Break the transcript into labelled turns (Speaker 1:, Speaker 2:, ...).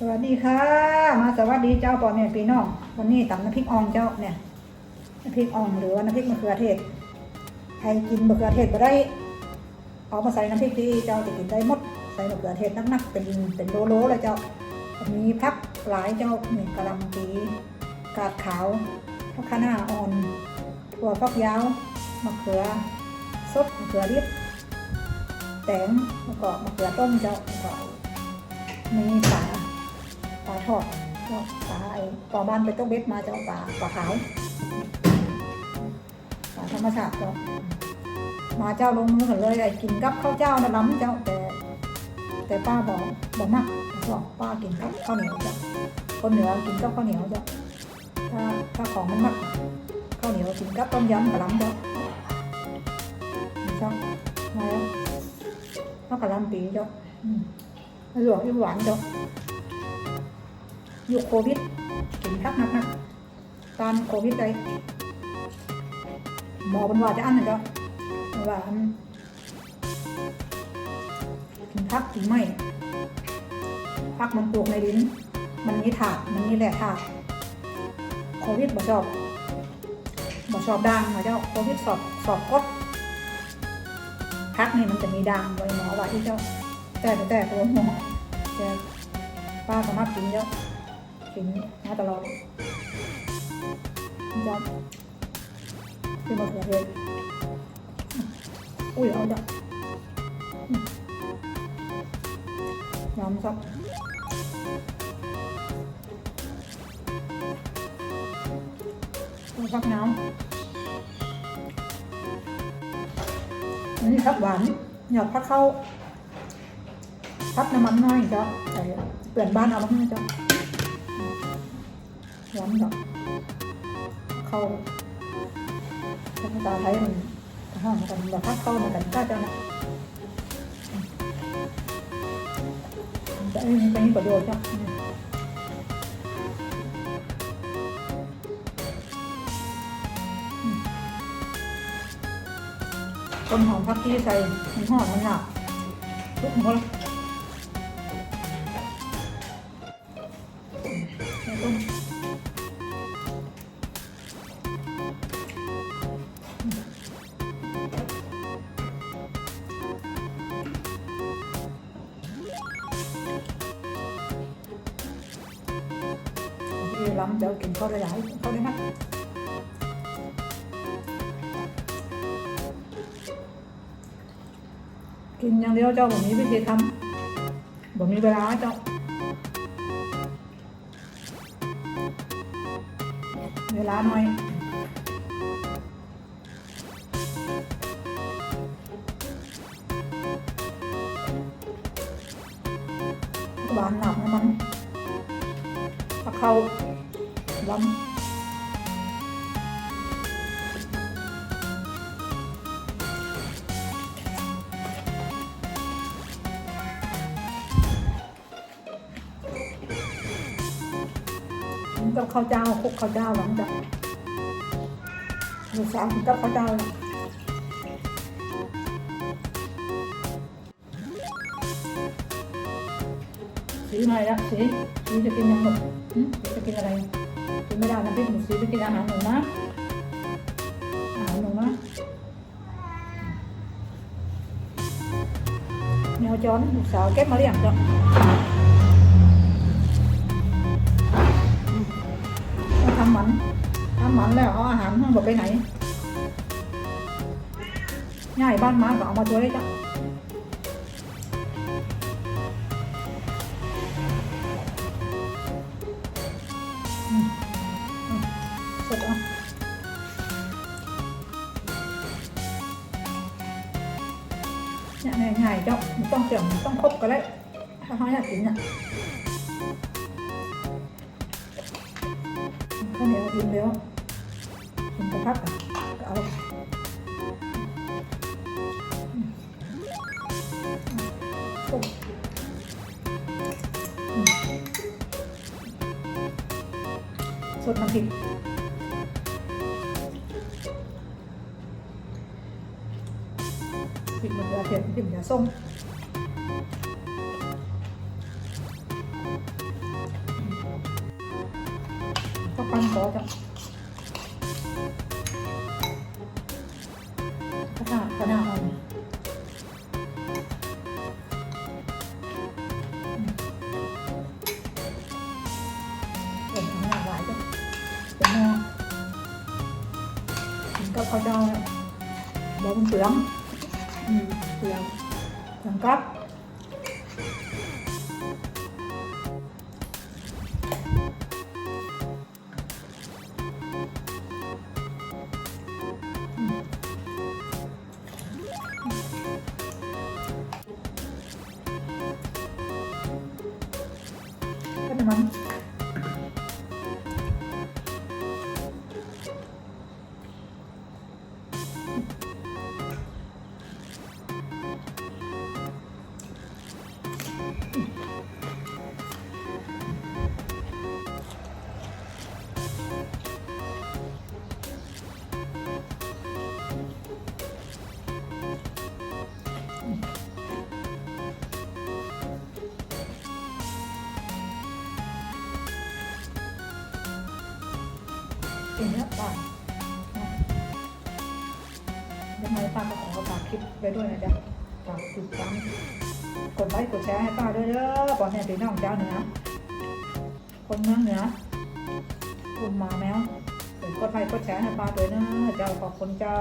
Speaker 1: สวัสดีค่ะ มาสวัสดีเจ้าปอแม่พี่น้อง วันนี้ตำน้ำพริกอ่องเจ้าเนี่ยน้ำพริกอ่องหรือว่าน้ำพริกมะเขือเทศใครกินมะเขือเทศก็ได้ เอามาใส่น้ำพริกที่เจ้าจะกินได้หมดใส่มะเขือเทศนักๆเป็นเป็นโลๆเลยเจ้ามีพักหลายเจ้าหนึ่งกะหล่ำปีกาดขาวพักคะน้าอ่อนถั่วฟักยาวมะเขือสดมะเขือดิบแตงแล้วก็มะเขือต้มเจ้าแล้วก็มีปลาาทอดก็ปลาไอ้ปลาบ้านไปต้องเบ็ดมาจะเอาปลาปลาขาวปลาธรรมชาติก็มาเจ้าลงมือกันเลยไอ้กินกับข้าวเจ้านะล้ำเจ้าแต่ แต่ป้าบอกบอกมากบอกป้ากินกับข้าวเหนียวเจ้าคนเหนือกินกับข้าวเหนียวเจ้าถ้าถ้าของมันมากข้าวเหนียวกินกับต้มยำกับล้ำเจ้าจ้ามาแล้วข้าวกับล้ำปีเจ้าอืมหลวงอีหวานเจ้า ยุคโควิดกินคักนักนักตอนโควิดเลยหมอเป็นว่าจะอันนะเจ้าว่าอันกินพักกินไม่พักมันปลูกในดิน มันมีถาดมันมีแหล่ถาดโควิดบ่ชอบบ่ชอบด่างนะเจ้าโควิดสอบสอบกดพักนี่มันจะมีด่างไว้หมอว่าที่เจ้าแต่แต่แต่ตัวหมอจะป้าสามารถกินเจ้า กินมาตลอดยอมขึ้นมาเขือเทศอุ้ยเอาจ้ะยอมซับซับน้ำอันนี้ซับหวานอยากพักเข้าพักน้ำมันน้อยจ้ะใส่เปลี่ยนบ้านเอามาให้จ้ะ ย้ำแบบเข้าภาษาไทยมันห้องกันแบบพักเข้าเหมือนกันก็จะนะจะเอ้ยเป็นประโยชน์จ้ะต้นหอมพักที่ใส่มันหอมมันหนักทุกหมดแล้วต้น ล้ำเดี๋ยวกินข้าวได้หลายข้าวได้นักกินอย่างเดียวเจ้าผมมีวิธีทำผมมีเวลาเจ้าเวลาหน่อยหวานหนักนะมันถ้าเข้า ล้ำกินกับข้าวเจ้าคลุกข้าวเจ้าหลังจากลูสาวกินกับข้าวเจ้าสีใหม่ละสีสีจะกินยังหมดจะกินอะไร กินไม่ได้นะพี่หนูสีจะกินอาหารหนูนะอาหารหนูนะแมวจรลูกสาวเก็บมาเลี้ยงจ้ะต้องทำหมันทำหมันแล้วเอาอาหารห้องบอกไปไหนง่ายบ้านม้าก็เอามาตัวได้จ้ะ ง่ายๆเจ้าต้องเสื่อมมันต้องครบก็ได้ถ้าเขาอยากกินอะข้าวเหนียวกินแล้วกินกระพักอะก็เอาต้มอืมสดน้ำพริก ผิดหมดเลยเผ็ดดิ่มยาส้มก็ปั้นบอสอ่ะกระดาษกระดาษก็เขาดองแล้วมันเสื่อม เปลื เป็นเนื้ปลายังไงป้าก็ขอฝากคลิปไว้ด้วยนะจ๊ะฝากติดตามกดไลค์กดแชร์ให้ป้าด้วยเด้อปอนเนี่ยเป็นน้องเจ้าเหนือคนเมืองเหนือกลุ่มมาแมวกดไลค์กดแชร์ให้ป้าด้วยนะเจ้าขอบคุณเจ้า